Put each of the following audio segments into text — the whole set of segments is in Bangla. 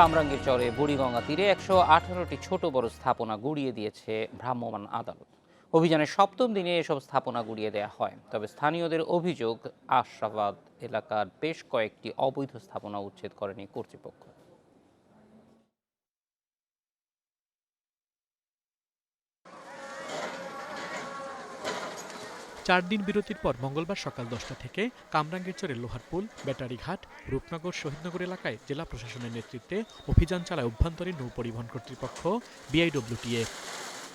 কামরাঙ্গীর চরে বুড়িগঙ্গা তীরে একশো আঠারোটি ছোট বড় স্থাপনা গুড়িয়ে দিয়েছে ভ্রাম্যমাণ আদালত। অভিযানের সপ্তম দিনে এসব স্থাপনা গুড়িয়ে দেওয়া হয়। তবে স্থানীয়দের অভিযোগ আশরাবাদ এলাকার বেশ কয়েকটি অবৈধ স্থাপনা উচ্ছেদ করেনি কর্তৃপক্ষ। চার দিন বিরতির পর মঙ্গলবার সকাল দশটা থেকে কামরাঙ্গীরচরের লোহারপুল ব্যাটারিঘাট, রূপনগর, শহীদনগর এলাকায় জেলা প্রশাসনের নেতৃত্বে অভিযান চালায় অভ্যন্তরীণ নৌ পরিবহন কর্তৃপক্ষ, বিআইডব্লিউটিএ।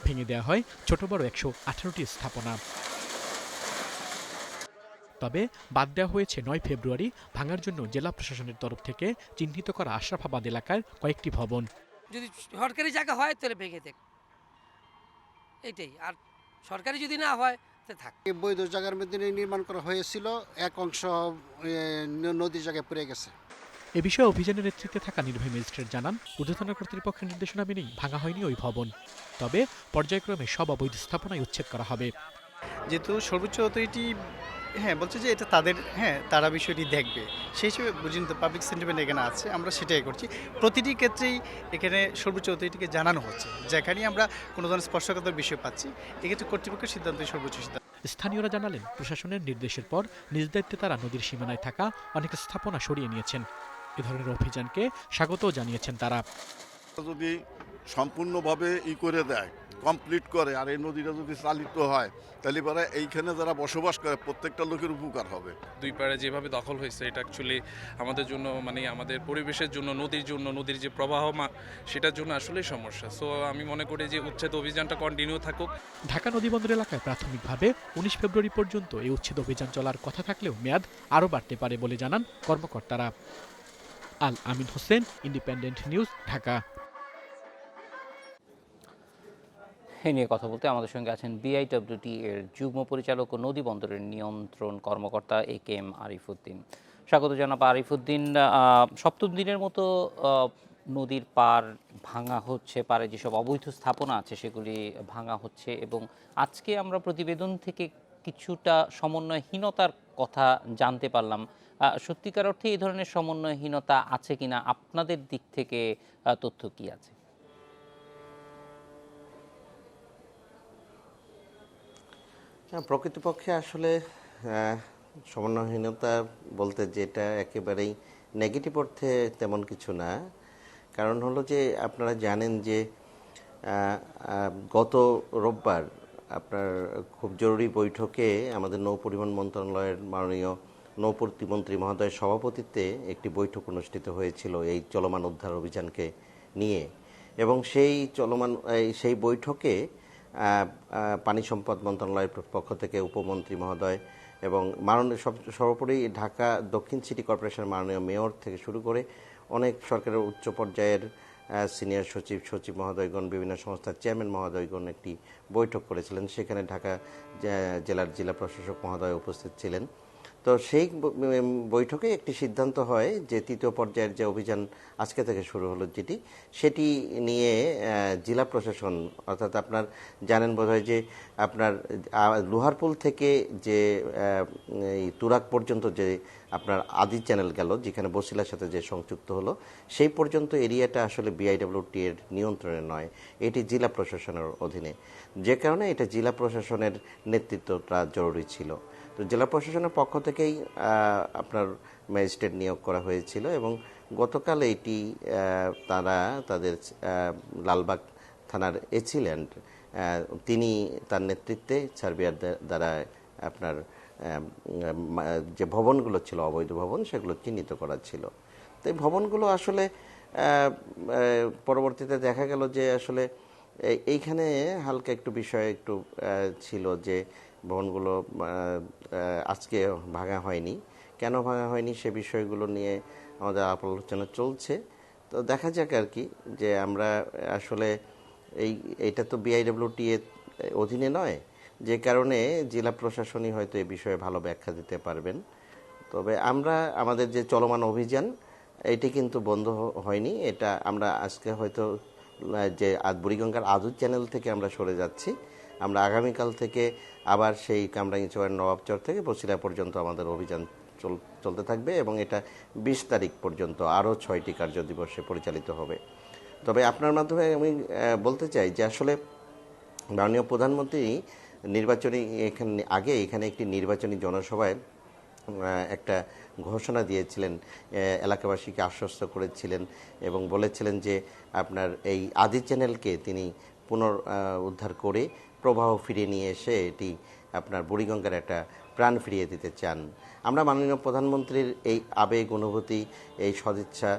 ভেঙে দেওয়া হয় ছোট বড় একশো আঠারোটি স্থাপনা। তবে বাদ দেওয়া হয়েছে নয় ফেব্রুয়ারি, ভাঙার জন্য জেলা প্রশাসনের তরফ থেকে চিহ্নিত করা আশরাফাবাদ এলাকার কয়েকটি ভবন। যদি সরকারি জায়গা হয় তাহলে ভেঙে দেখ এইটাই আর সরকারি যদি না হয় তাহলে থাকে। এই বৈধ জায়গার মধ্যে নির্মাণ করা হয়েছিল এক অংশ নদী নদীর জায়গায় পড়ে গেছে। এ বিষয়ে অভিযানের নেতৃত্বে থাকা নির্বাহী ম্যাজিস্ট্রেট জানান ঊর্ধ্বতন কর্তৃপক্ষের নির্দেশনা মেনেই ভাঙা হয়নি ওই ভবন। তবে পর্যায়ক্রমে সব অবৈধ স্থাপনায় উচ্ছেদ করা হবে। যেহেতু সর্বোচ্চ অথরিটি হ্যাঁ বলছে যে এটা তাদের হ্যাঁ তারা বিষয়টি দেখবে। সেই হিসেবে বুঝিন তো পাবলিক সেন্টিমেন্ট এখানে আছে আমরা সেটাই করছি। প্রতিটি ক্ষেত্রেই এখানে সর্বোচ্চ অথরিটিকে জানানো হচ্ছে যেখানেই আমরা কোনো ধরনের স্পর্শকতার বিষয় পাচ্ছি। এক্ষেত্রে কর্তৃপক্ষের সিদ্ধান্তই সর্বোচ্চ সিদ্ধান্ত। স্থানীয়রা জানালেন প্রশাসনের নির্দেশের পর নিজ দায়িত্বে তারা নদীর সীমানায় থাকা অনেক স্থাপনা সরিয়ে নিয়েছেন। এ ধরনের অভিযানকে স্বাগতও জানিয়েছেন তারা। যদি সম্পূর্ণভাবে ই করে দেয় কমপ্লিট করে আর এই নদীটা যদি চালিত হয় তাহলে পরে এইখানে যারা বসবাস করে প্রত্যেকটা লোকের উপকার হবে। দুই পাড়ে যেভাবে দখল হয়েছে এটা অ্যাকচুয়ালি আমাদের জন্য মানে আমাদের পরিবেশের জন্য নদীর জন্য নদীর যে প্রবাহ মা সেটার জন্য আসলেই সমস্যা। সো আমি মনে করি যে উচ্ছেদ অভিযানটা কন্টিনিউ থাকুক। ঢাকা নদীবন্দর এলাকায় প্রাথমিকভাবে উনিশ ফেব্রুয়ারি পর্যন্ত এই উচ্ছেদ অভিযান চলার কথা থাকলেও মেয়াদ আরও বাড়তে পারে বলে জানান কর্মকর্তারা। Al Amin Hossain independent news Dhaka. এ নিয়ে কথা বলতে আমাদের সঙ্গে আছেন বিআইডব্লিউটি এর যুগ্ম পরিচালক ও নদী বন্দরের নিয়ন্ত্রণ কর্মকর্তা এ কে এম আরিফুদ্দিন। স্বাগত জানাব আরিফুদ্দিন সপ্তম দিনের মতো নদীর পার ভাঙা হচ্ছে, পারে যেসব অবৈধ স্থাপনা আছে সেগুলি ভাঙা হচ্ছে এবং আজকে আমরা প্রতিবেদন থেকে কিছুটা সমন্বয়হীনতার কথা জানতে পারলাম। সত্যিকার অর্থে এই ধরনের সমন্বয়হীনতা আছে কিনা? আপনাদের দিক থেকে তথ্য কি আছে? প্রকৃতপক্ষে আসলে সমন্বয়হীনতা বলতে যেটা একেবারেই নেগেটিভ অর্থে তেমন কিছু না। কারণ হলো যে, আপনারা জানেন যে গত রোববার আপনার খুব জরুরি বৈঠকে আমাদের নৌ পরিবহন মন্ত্রণালয়ের মাননীয় নৌ প্রতিমন্ত্রী মহোদয়ের সভাপতিত্বে একটি বৈঠক অনুষ্ঠিত হয়েছিল এই চলমান উদ্ধার অভিযানকে নিয়ে। এবং সেই চলমান সেই বৈঠকে পানি সম্পদ মন্ত্রণালয়ের পক্ষ থেকে উপমন্ত্রী মহোদয় এবং মাননীয় সর্বোপরি ঢাকা দক্ষিণ সিটি কর্পোরেশনের মাননীয় মেয়র থেকে শুরু করে অনেক সরকারের উচ্চ পর্যায়ের সিনিয়র সচিব সচিব মহোদয়গণ, বিভিন্ন সংস্থার চেয়ারম্যান মহোদয়গণ একটি বৈঠক করেছিলেন। সেখানে ঢাকা জেলার জেলা প্রশাসক মহোদয় উপস্থিত ছিলেন। তো সেই বৈঠকে একটি সিদ্ধান্ত হয় যে তৃতীয় পর্যায়ের যে অভিযান আজকে থেকে শুরু হলো যেটি, সেটি নিয়ে জেলা প্রশাসন, অর্থাৎ আপনার জানেন বোধহয় যে আপনার লোহারপুল থেকে যে এই তুরাক পর্যন্ত যে আপনার আদি চ্যানেল গেল, যেখানে বসিলার সাথে যে সংযুক্ত হলো, সেই পর্যন্ত এরিয়াটা আসলে বিআইডব্লিউটি এর নিয়ন্ত্রণে নয়। এটি জেলা প্রশাসনের অধীনে। যে কারণে এটা জেলা প্রশাসনের নেতৃত্বটা জরুরি ছিল। তো জেলা প্রশাসনের পক্ষ থেকেই আপনার ম্যাজিস্ট্রেট নিয়োগ করা হয়েছিল এবং গতকাল এটি তারা তাদের লালবাগ থানার এছিলেন্ট তিনি তার নেতৃত্বে সার্বিয়ার দ্বা- দ্বারা আপনার যে ভবনগুলো ছিল, অবৈধ ভবন, সেগুলো চিহ্নিত করা ছিল। তো এই ভবনগুলো আসলে পরবর্তীতে দেখা গেল যে আসলে এইখানে হালকা একটু বিষয় একটু ছিল যে ভবনগুলো আজকে ভাঙা হয়নি। কেন ভাঙা হয়নি সে বিষয়গুলো নিয়ে আমাদের আলোচনা চলছে। তো দেখা যাক আর কি যে আমরা আসলে এই, এটা তো বিআইডব্লিউটি এর অধীনে নয়। যে কারণে জেলা প্রশাসনই হয়তো এই বিষয়ে ভালো ব্যাখ্যা দিতে পারবেন। তবে আমরা, আমাদের যে চলমান অভিযান, এটি কিন্তু বন্ধ হয়নি। এটা আমরা আজকে হয়তো যে বুড়িগঙ্গার আদুর চ্যানেল থেকে আমরা সরে যাচ্ছি। আমরা আগামীকাল থেকে আবার সেই কামরাঙ্গি চরের নবাবচর থেকে বসিলা পর্যন্ত আমাদের অভিযান চল- চলতে থাকবে এবং এটা বিশ তারিখ পর্যন্ত আরও ছয়টি কার্য দিবসে পরিচালিত হবে। তবে আপনার মাধ্যমে আমি বলতে চাই যে আসলে মাননীয় প্রধানমন্ত্রী নির্বাচনী এখানে, আগে এখানে একটি নির্বাচনী জনসভায় একটা ঘোষণা দিয়েছিলেন এলাকাবাসীকে আশ্বস্ত করেছিলেন এবং বলেছিলেন যে আপনার এই আদি চ্যানেলকে তিনি পুনর উদ্ধার করে প্রবাহ ফিরিয়ে নিয়ে এসে এটি আপনার বুড়িগঙ্গার একটা প্রাণ ফিরিয়ে দিতে চান। আমরা মাননীয় প্রধানমন্ত্রীর এই আবেগ, অনুভূতি, এই সদিচ্ছা,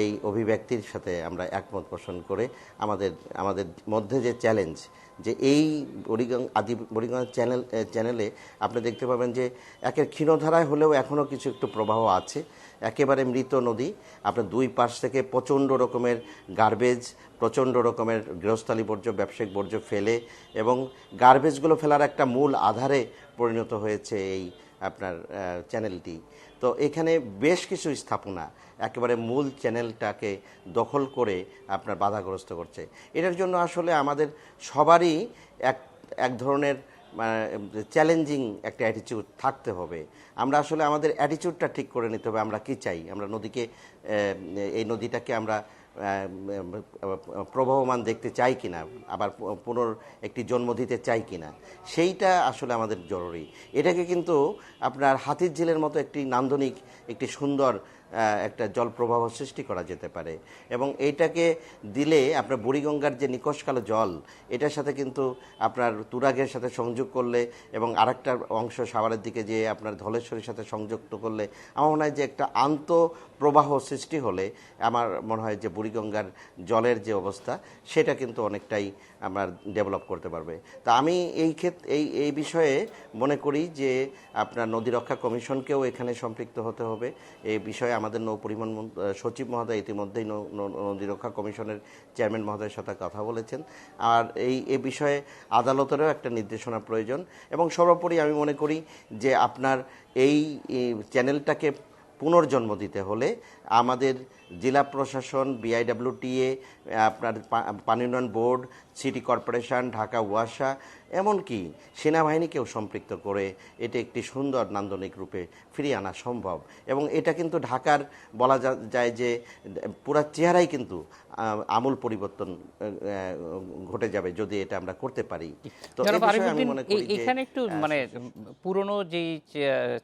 এই অভিব্যক্তির সাথে আমরা একমত পোষণ করে আমাদের আমাদের মধ্যে যে চ্যালেঞ্জ যে এই বড়িগং আদি বড়িগঙ্গা চ্যানেল চ্যানেলে আপনি দেখতে পাবেন যে একের ক্ষীণধারায় হলেও এখনও কিছু একটু প্রবাহ আছে। একেবারে মৃত নদী। আপনার দুই পাশ থেকে প্রচণ্ড রকমের গার্বেজ প্রচণ্ড রকমের গৃহস্থালী বর্জ্য, ব্যবসায়িক বর্জ্য ফেলে এবং গার্বেজগুলো ফেলার একটা মূল আধারে পরিণত হয়েছে এই আপনার চ্যানেলটি তো এখানে বেশ কিছু স্থাপনা একেবারে মূল চ্যানেলটাকে দখল করে আপনার বাধাগ্রস্ত করছে। এটার জন্য আসলে আমাদের সবারই এক এক ধরনের চ্যালেঞ্জিং একটা অ্যাটিটিউড থাকতে হবে। আমরা আসলে আমাদের অ্যাটিটিউডটা ঠিক করে নিতে হবে, আমরা কি চাই? আমরা নদীকে এই নদীটাকে আমরা প্রবাহমান দেখতে চাই কিনা? আবার পুনর একটি জন্ম দিতে চাই কিনা? সেইটা আসলে আমাদের জরুরি। এটাকে কিন্তু আপনার হাতির ঝিলের মতো একটি নান্দনিক, একটি সুন্দর একটা জল প্রবাহ সৃষ্টি করা যেতে পারে। এবং এইটাকে দিলে আপনার বুড়িগঙ্গার যে নিকশকালো জল, এটার সাথে কিন্তু আপনার তুরাগের সাথে সংযোগ করলে এবং আরেকটা অংশ সাভারের দিকে যে আপনার ধলেশ্বরীর সাথে সংযুক্ত করলে, আমার মনে হয় যে একটা আন্ত প্রবাহ সৃষ্টি হলে আমার মনে হয় যে বুড়িগঙ্গার জলের যে অবস্থা, সেটা কিন্তু অনেকটাই আমার ডেভেলপ করতে পারবে। তা আমি এই ক্ষেত্রে এই এই বিষয়ে মনে করি যে আপনার নদী রক্ষা কমিশনকেও এখানে সম্পৃক্ত হতে হবে। এই বিষয়ে আমাদের নৌ পরিবহন সচিব মহোদয় ইতিমধ্যেই নদী রক্ষা কমিশনের চেয়ারম্যান মহোদয়ের সাথে কথা বলেছেন। আর এই, এ বিষয়ে আদালতেরও একটা নির্দেশনা প্রয়োজন। এবং সর্বোপরি আমি মনে করি যে আপনার এই চ্যানেলটাকে পুনর্জন্ম দিতে হলে আমাদের জেলা প্রশাসন বিআইডব্লিউটিএ আপনার পানি উন্নয়ন বোর্ড সিটি কর্পোরেশন ঢাকা ওয়াসা এমনকি সেনাবাহিনীকেও সম্পৃক্ত করে এটি একটি সুন্দর নান্দনিক রূপে ফিরিয়ে আনা সম্ভব। এবং এটা কিন্তু ঢাকার বলা যা- যায় যে পুরা চেহারাই কিন্তু আমূল পরিবর্তন ঘটে যাবে যদি এটা আমরা করতে পারি। তো আমি মনে করি এখানে একটু মানে পুরনো যেই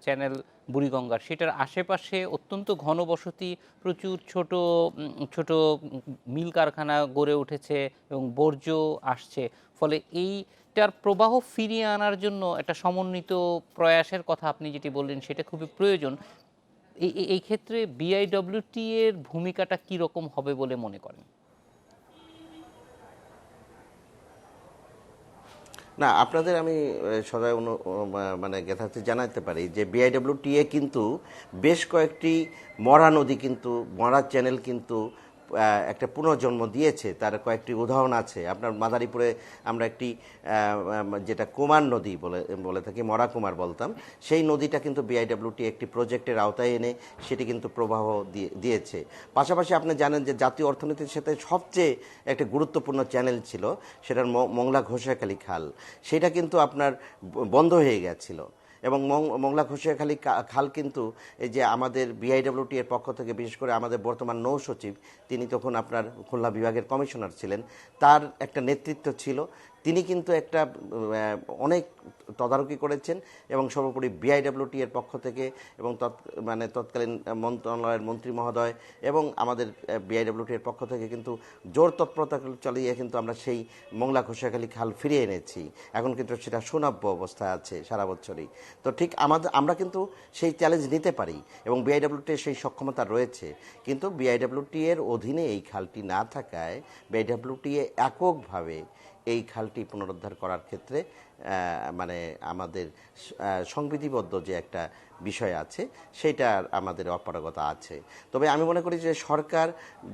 চ্যানেল বুড়িগঙ্গার সেটার আশেপাশে অত্যন্ত ঘনবসতি প্রচুর ছোট ছোট মিল কারখানা গড়ে উঠেছে এবং বর্জ্য আসছে। ফলে এইটার প্রবাহ ফিরিয়ে আনার জন্য একটা সমন্বিত প্রয়াসের কথা আপনি যেটি বললেন, সেটা খুবই প্রয়োজন। এই ক্ষেত্রে বিআইডব্লিউটি এর ভূমিকাটা কি রকম হবে বলে মনে করেন? না, আপনাদের আমি সদায় অনু মানে যথার্থে জানাতে পারি যে বিআইডব্লিউটিএ কিন্তু বেশ কয়েকটি মরা নদী কিন্তু, মরা চ্যানেল কিন্তু একটা পুনর্জন্ম দিয়েছে, তার কয়েকটি উদাহরণ আছে। আপনার মাদারীপুরে আমরা একটি যেটা কুমার নদী বলে বলে থাকি, মরা কুমার বলতাম, সেই নদীটা কিন্তু বিআইডব্লিউটি একটি প্রজেক্টের আওতায় এনে সেটি কিন্তু প্রবাহ দিয়ে- দিয়েছে। পাশাপাশি আপনি জানেন যে জাতীয় অর্থনীতির সাথে সবচেয়ে একটা গুরুত্বপূর্ণ চ্যানেল ছিল, সেটার মংলা ঘোষাখালী খাল। সেটা কিন্তু আপনার বন্ধ হয়ে গেছিল। এবং মংলা ঘোষিয়াখালী কা- খাল কিন্তু এই যে আমাদের বিআইডব্লিউটি এর পক্ষ থেকে, বিশেষ করে আমাদের বর্তমান নৌ সচিব, তিনি তখন আপনার খুলনা বিভাগের কমিশনার ছিলেন। তার একটা নেতৃত্ব ছিল। তিনি কিন্তু একটা অনেক তদারকি করেছেন এবং সর্বোপরি বিআইডব্লিউটি এর পক্ষ থেকে এবং তৎ মানে তৎকালীন মন্ত্রণালয়ের মন্ত্রী মহোদয় এবং আমাদের বিআইডব্লিউটি এর পক্ষ থেকে কিন্তু জোর তৎপরতা চালিয়ে কিন্তু আমরা সেই মংলা ঘোষাখালী খাল ফিরিয়ে এনেছি। এখন কিন্তু সেটা সুনাব্য অবস্থায় আছে সারা বছরই। তো ঠিক আমাদের আমরা কিন্তু সেই চ্যালেঞ্জ নিতে পারি এবং বিআইডব্লিউটি সেই সক্ষমতা রয়েছে। কিন্তু বিআইডব্লিউটি এর অধীনে এই খালটি না থাকায় বিআইডব্লিউটি এককভাবে এই খালটি পুনরুদ্ধার করার ক্ষেত্রে মানে আমাদের সংবিধিবদ্ধ যে একটা বিষয় আছে সেইটার আমাদের অপারগতা আছে। তবে আমি মনে করি যে সরকার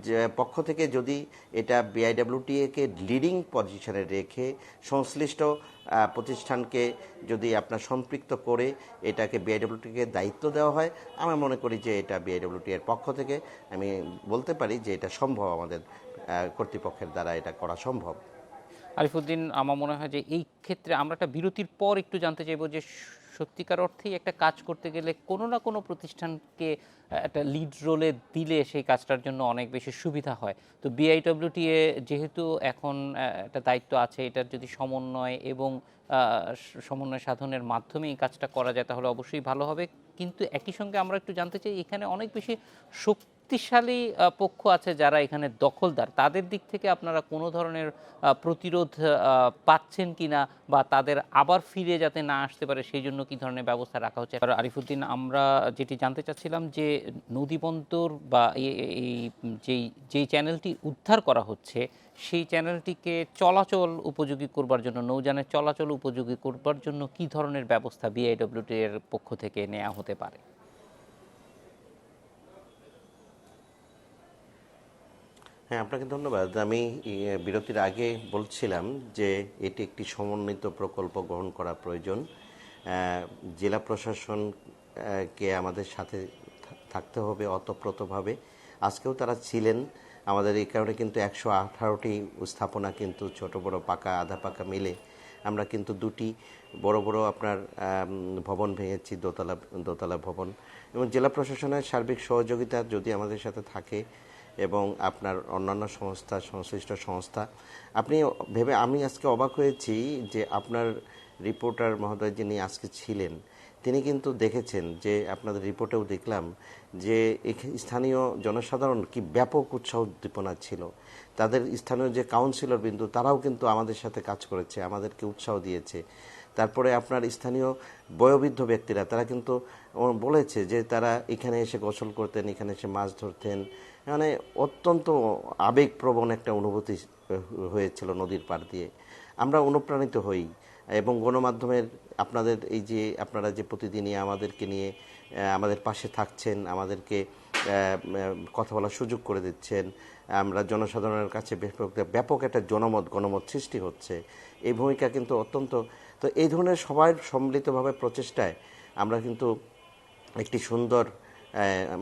যে পক্ষ থেকে যদি এটা বিআইডব্লিউটিএকে লিডিং পজিশনে রেখে সংশ্লিষ্ট প্রতিষ্ঠানকে যদি আপনার সম্পৃক্ত করে এটাকে বিআইডব্লিউটিকে দায়িত্ব দেওয়া হয়, আমি মনে করি যে এটা বিআইডব্লিউটি এর পক্ষ থেকে, আমি বলতে পারি যে এটা সম্ভব আমাদের কর্তৃপক্ষের দ্বারা এটা করা সম্ভব। আরিফুদ্দিন, আমার মনে হয় যে এই ক্ষেত্রে আমরা একটা বিরতির পর একটু জানতে চাইব যে সত্যিকার অর্থেই একটা কাজ করতে গেলে কোনো না কোনো প্রতিষ্ঠানকে একটা লিড রোলে দিলে সেই কাজটার জন্য অনেক বেশি সুবিধা হয়। তো বিআইডব্লিউটিএ যেহেতু এখন একটা দায়িত্ব আছে, এটার যদি সমন্বয় এবং সমন্বয় সাধনের মাধ্যমে এই কাজটা করা যায়, তাহলে অবশ্যই ভালো হবে। কিন্তু একই সঙ্গে আমরা একটু জানতে চাই, এখানে অনেক বেশি শক্তিশালী পক্ষ আছে যারা এখানে দখলদার। তাদের দিক থেকে আপনারা কোনো ধরনের প্রতিরোধ পাচ্ছেন কিনা বা তাদের আবার ফিরে যাতে না আসতে পারে সেই জন্য কি ধরনের ব্যবস্থা রাখা হচ্ছে? আর আরিফুদ্দিন, আমরা যেটি জানতে চাচ্ছিলাম যে নদীবন্দর বা এই যেই যেই চ্যানেলটি উদ্ধার করা হচ্ছে, সেই চ্যানেলটিকে চলাচল উপযোগী করবার জন্য, নৌযানের চলাচল উপযোগী করবার জন্য কি ধরনের ব্যবস্থা বিআইডব্লিউটি এর পক্ষ থেকে নেওয়া হতে পারে? হ্যাঁ আপনাকে ধন্যবাদ। আমি বিরতির আগে বলছিলাম যে এটি একটি সমন্বিত প্রকল্প গ্রহণ করা প্রয়োজন। জেলা প্রশাসন কে আমাদের সাথে থাকতে হবে অতপ্রতভাবে। আজকেও তারা ছিলেন। আমাদের এই কারণে কিন্তু একশো আঠারোটি স্থাপনা কিন্তু ছোট, বড়, পাকা, আধা পাকা মিলে আমরা কিন্তু দুটি বড় বড় আপনার ভবন ভেঙেছি, দোতলা দোতলা ভবন। এবং জেলা প্রশাসনের সার্বিক সহযোগিতা যদি আমাদের সাথে থাকে এবং আপনার অন্যান্য সংস্থা, সংশ্লিষ্ট সংস্থা। আপনি ভেবে, আমি আজকে অবাক হয়েছি যে আপনার রিপোর্টার মহোদয় যিনি আজকে ছিলেন, তিনি কিন্তু দেখেছেন যে আপনাদের রিপোর্টেও দেখলাম যে স্থানীয় জনসাধারণ কি ব্যাপক উৎসাহ উদ্দীপনা ছিল। তাদের স্থানীয় যে কাউন্সিলর বিন্দু, তারাও কিন্তু আমাদের সাথে কাজ করেছে, আমাদেরকে উৎসাহ দিয়েছে। তারপরে আপনার স্থানীয় বয়োবৃদ্ধ ব্যক্তিরা, তারা কিন্তু বলেছে যে তারা এখানে এসে গোসল করতেন, এখানে এসে মাছ ধরতেন মানে অত্যন্ত আবেগপ্রবণ একটা অনুভূতি হয়েছিল নদীর পাড় দিয়ে। আমরা অনুপ্রাণিত হই এবং গণমাধ্যমের আপনাদের এই যে, আপনারা যে প্রতিদিনই আমাদেরকে নিয়ে আমাদের পাশে থাকছেন, আমাদেরকে কথা বলার সুযোগ করে দিচ্ছেন, আমরা জনসাধারণের কাছে ব্যাপক একটা জনমত, গণমত সৃষ্টি হচ্ছে। এই ভূমিকা কিন্তু অত্যন্ত, তো এই ধরনের সবার সম্মিলিতভাবে প্রচেষ্টায় আমরা কিন্তু একটি সুন্দর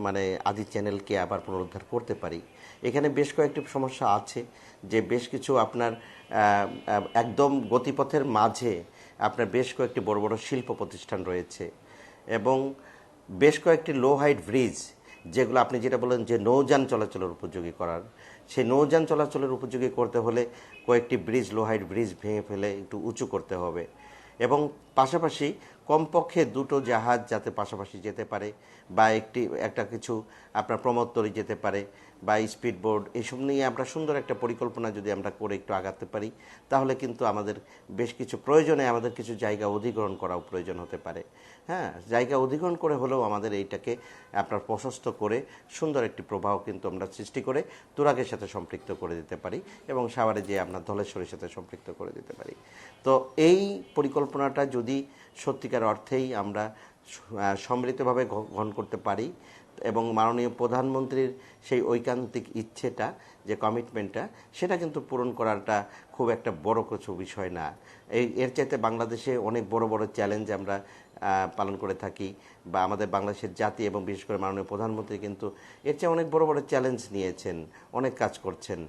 মানে আদি চ্যানেলকে আবার পুনরুদ্ধার করতে পারি। এখানে বেশ কয়েকটি সমস্যা আছে, যে বেশ কিছু আপনার একদম গতিপথের মাঝে আপনার বেশ কয়েকটি বড় বড় শিল্প প্রতিষ্ঠান রয়েছে এবং বেশ কয়েকটি লো হাইট ব্রিজ যেগুলো আপনি যেটা বলেন যে নৌযান চলাচলের উপযোগী করার, সেই নৌযান চলাচলের উপযোগী করতে হলে কয়েকটি ব্রিজ লো হাইট ব্রিজ ভেঙে ফেলে একটু উঁচু করতে হবে। এবং পাশাপাশি কমপক্ষে দুটো জাহাজ যাতে পাশাপাশি যেতে পারে বা একটি, একটা কিছু আপনার প্রমোদ তরী যেতে পারে বা স্পিড বোর্ড এসব নিয়ে আমরা সুন্দর একটা পরিকল্পনা যদি আমরা করে একটু আগাতে পারি, তাহলে কিন্তু আমাদের বেশ কিছু প্রয়োজনে আমাদের কিছু জায়গা অধিগ্রহণ করাও প্রয়োজন হতে পারে। হ্যাঁ জায়গা অধিগ্রহণ করে হলেও আমাদের এইটাকে আপনার প্রশস্ত করে সুন্দর একটি প্রবাহ কিন্তু আমরা সৃষ্টি করে তুরাগের সাথে সম্পৃক্ত করে দিতে পারি এবং সাভারে যে আপনার ধলেশ্বরের সাথে সম্পৃক্ত করে দিতে পারি। তো এই পরিকল্পনাটা যদি সত্যিকার অর্থেই আমরা সম্মিলিতভাবে গ্রহণ করতে পারি এবং মাননীয় প্রধানমন্ত্রীর সেই ঐকান্তিক ইচ্ছেটা, যে কমিটমেন্টটা সেটা কিন্তু পূরণ করাটা খুব একটা বড় কিছু বিষয় না। এই, এর চাইতে বাংলাদেশে অনেক বড় বড় চ্যালেঞ্জ আমরা পালন করে থাকি। বা আমাদের বাংলাদেশের জাতি এবং বিশেষ করে মাননীয় প্রধানমন্ত্রী কিন্তু এর চেয়ে অনেক বড় বড় চ্যালেঞ্জ নিয়েছেন, অনেক কাজ করছেন।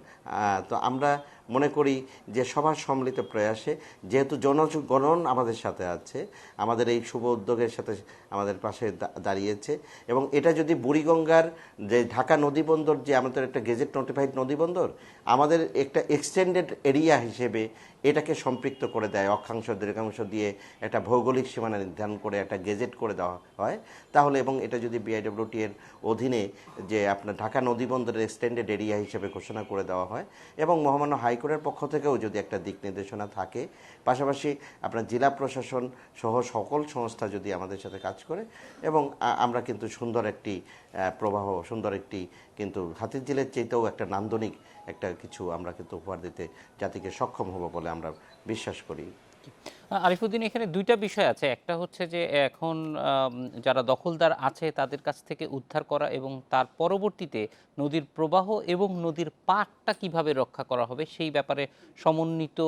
তো আমরা মনে করি যে সবার সম্মিলিত প্রয়াসে যেহেতু জনগণন আমাদের সাথে আছে, আমাদের এই শুভ উদ্যোগের সাথে আমাদের পাশে দাঁড়িয়েছে এবং এটা যদি বুড়িগঙ্গার যে ঢাকা নদীবন্দর যে আমাদের একটা গেজেট নোটিফাইড নদীবন্দর আমাদের একটা এক্সটেন্ডেড এরিয়া হিসেবে এটাকে সম্পৃক্ত করে দেয়, অক্ষাংশ, দীর্ঘাংশ দিয়ে একটা ভৌগোলিক সীমানা নির্ধারণ করে একটা গেজেট করে দেওয়া হয়। তাহলে এবং এটা যদি বিআইডব্লিউটি এর অধীনে যে আপনার ঢাকা নদীবন্দরের এক্সটেন্ডেড এরিয়া হিসেবে ঘোষণা করে দেওয়া হয় এবং মহামান্য হাইকোর্টের পক্ষ থেকেও যদি একটা দিক নির্দেশনা থাকে, পাশাপাশি আপনার জেলা প্রশাসন সহ সকল সংস্থা যদি আমাদের সাথে কাজ করে এবং আমরা কিন্তু সুন্দর একটি প্রবাহ, সুন্দর একটি কিন্তু হাতির জেলের চেয়েতেও একটা নান্দনিক একটা কিছু আমরা কিন্তু উপহার দিতে জাতিকে সক্ষম হব বলে আমরা বিশ্বাস করি। আরিফুদ্দিন, এখানে দুইটা বিষয় আছে। একটা হচ্ছে যে, এখন যারা দখলদার আছে, তাদের কাছ থেকে উদ্ধার করা এবং তার পরবর্তীতে নদীর প্রবাহ এবং নদীর পাটটা কীভাবে রক্ষা করা হবে, সেই ব্যাপারে সমন্বিত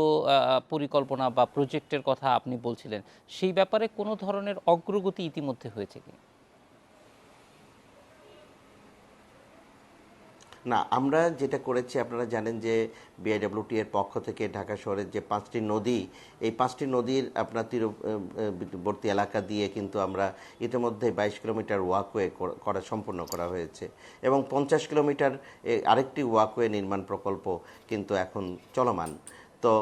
পরিকল্পনা বা প্রজেক্টের কথা আপনি বলছিলেন। সেই ব্যাপারে কোনো ধরনের অগ্রগতি ইতিমধ্যে হয়েছে কি না, আমরা যেটা করেছি, আপনারা জানেন যে বিআইডব্লিউটি এর পক্ষ থেকে ঢাকা শহরের যে পাঁচটি নদী, এই পাঁচটি নদীর আপনার তীরবর্তী এলাকা দিয়ে কিন্তু আমরা ইতিমধ্যে বাইশ কিলোমিটার ওয়াকওয়ে করা সম্পূর্ণ করা হয়েছে। এবং পঞ্চাশ কিলোমিটার আরেকটি ওয়াকওয়ে নির্মাণ প্রকল্প কিন্তু এখন চলমান। তো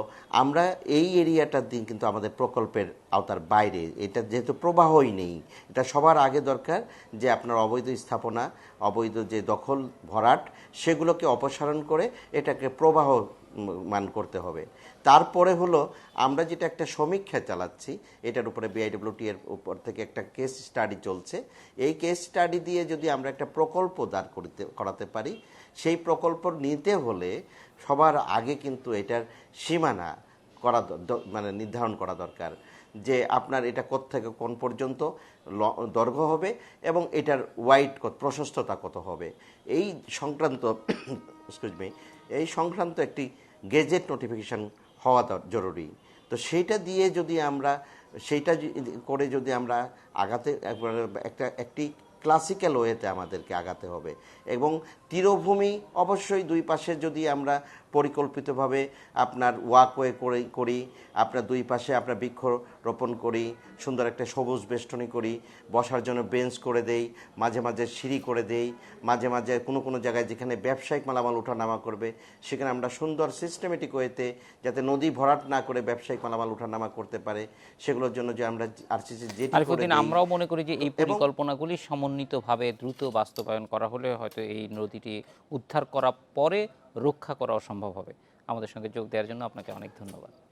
আমরা এই এরিয়াটার দিন কিন্তু আমাদের প্রকল্পের আওতার বাইরে। এটা যেহেতু প্রবাহই নেই, এটা সবার আগে দরকার যে আপনার অবৈধ স্থাপনা, অবৈধ যে দখল, ভরাট, সেগুলোকে অপসারণ করে এটাকে প্রবাহ মান করতে হবে। তারপরে হলো আমরা যেটা একটা সমীক্ষা চালাচ্ছি, এটার উপরে বিআইডব্লিউটি এর উপর থেকে একটা কেস স্টাডি চলছে। এই কেস স্টাডি দিয়ে যদি আমরা একটা প্রকল্প দাঁড় করতে, করাতে পারি সেই প্রকল্প নিতে হলে সবার আগে কিন্তু এটার সীমানা করা মানে নির্ধারণ করা দরকার। যে আপনার এটা থেকে কোন পর্যন্ত দৈর্ঘ্য হবে এবং এটার ওয়াইড প্রশস্ততা কত হবে। এই সংক্রান্ত মি এই সংক্রান্ত একটি গেজেট নোটিফিকেশন হওয়া জরুরি। তো সেইটা দিয়ে যদি আমরা সেইটা করে যদি আমরা আগাতে একটা, একটি ক্লাসিক্যাল ওয়েতে আমাদেরকে আগাতে হবে। এবং তীরভূমি অবশ্যই দুই পাশে যদি আমরা পরিকল্পিতভাবে আপনার ওয়াকওয়ে করে করি আপনার দুই পাশে আপনার বৃক্ষ রোপণ করি সুন্দর একটা সবুজ বেষ্টনী করি বসার জন্য বেঞ্চ করে দেই মাঝে মাঝে সিঁড়ি করে দেই মাঝে মাঝে কোনো কোনো জায়গায় যেখানে ব্যবসায়িক মালামাল ওঠানামা করবে সেখানে আমরা সুন্দর সিস্টেমেটিক ওয়েতে যাতে নদী ভরাট না করে ব্যবসায়িক মালামাল ওঠানামা করতে পারে সেগুলোর জন্য যে আমরা আরসিসি দেই, আমরাও মনে করি যে এই পরিকল্পনাগুলি সমন্বিতভাবে দ্রুত বাস্তবায়ন করা হলে হয়তো এই নদীটি উদ্ধার করা পরে রক্ষা করাও সম্ভব হবে। আমাদের সঙ্গে যোগ দেওয়ার জন্য আপনাকে অনেক ধন্যবাদ।